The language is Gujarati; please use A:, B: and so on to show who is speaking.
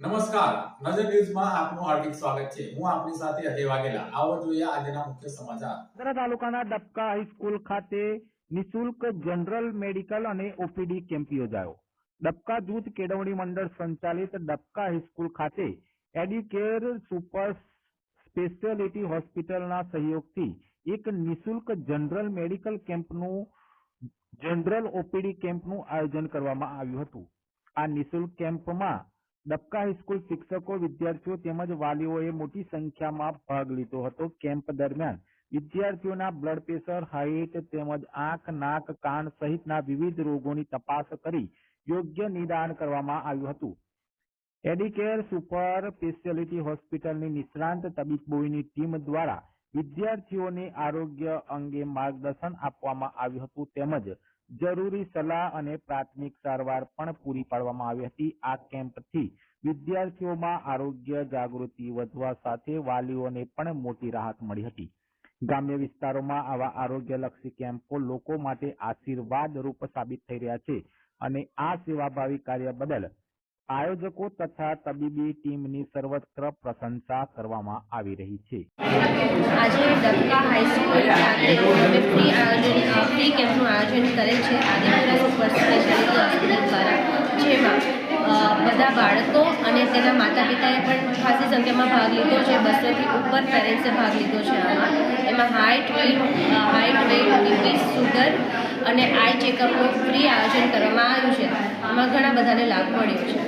A: નમસ્કાર. નજર ન્યૂઝમાં આપનું હાર્દિક સ્વાગત છે. હું આપની સાથે અજય વાઘેલા. આવો જોઈએ આજના મુખ્ય સમાચાર.
B: તાલુકાના ડબકા હાઈસ્કૂલ ખાતે નિશુલ્ક જનરલ મેડિકલ અને ઓપીડી કેમ્પ યોજાયો. ડબકા જૂથ કેળવણી મંડળ સંચાલિત ડબકા હાઈસ્કૂલ ખાતે એડ્યુકેર સુપર સ્પેશિયાલિટી હોસ્પિટલના સહયોગથી એક નિશુલ્ક જનરલ મેડિકલ કેમ્પનું, જનરલ ઓપીડી કેમ્પનું આયોજન કરવામાં આવ્યું હતું. આ નિશુલ્ક કેમ્પમાં ડબકા હાઈસ્કૂલ શિક્ષકો, વિદ્યાર્થીઓ તેમજ વાલીઓએ મોટી સંખ્યામાં ભાગ લીધો હતો કેમ્પ દરમિયાન. વિદ્યાર્થીઓના બ્લડ પ્રેશર હાઈટ તેમજ આંખ, નાક, કાન સહિતના વિવિધ રોગોની તપાસ કરી યોગ્ય નિદાન કરવામાં આવ્યું હતું. એડિકેર સુપર સ્પેશિયાલિટી હોસ્પિટલની નિષ્ણાંત તબીબોની ટીમ દ્વારા વિદ્યાર્થીઓને આરોગ્ય અંગે માર્ગદર્શન આપવામાં આવ્યું હતું તેમજ જરૂરી સલાહ અને પ્રાથમિક સારવાર પણ પૂરી પાડવામાં આવી હતી. આ કેમ્પથી વિદ્યાર્થીઓમાં આરોગ્ય જાગૃતિ વધવા સાથે વાલીઓને પણ મોટી રાહત મળી હતી. ગ્રામ્ય વિસ્તારોમાં આવા આરોગ્યલક્ષી કેમ્પો લોકો માટે આશીર્વાદ રૂપ સાબિત થઈ રહ્યા છે અને આ સેવાભાવી કાર્ય બદલ આયોજકો તથા તબીબી ટીમની સર્વત્ર પ્રશંસા કરવામાં આવી રહી છે.
C: આજે હાઈસ્કૂલ ફ્રી કેમ્પનું આયોજન કરે છે આદિપુરા સુપર સ્પેશિયાલિટી દ્વારા, જેમાં બધા બાળકો અને તેના માતા પિતાએ પણ ખાસી સંખ્યામાં ભાગ લીધો છે. બસોથી ઉપર પેરેન્ટ્સે ભાગ લીધો છે આમાં. એમાં height weight height weight BP sugar અને આઈ ચેકઅપનું ફ્રી આયોજન કરવામાં આવ્યું છે. એમાં ઘણા બધાને લાભ મળ્યો છે.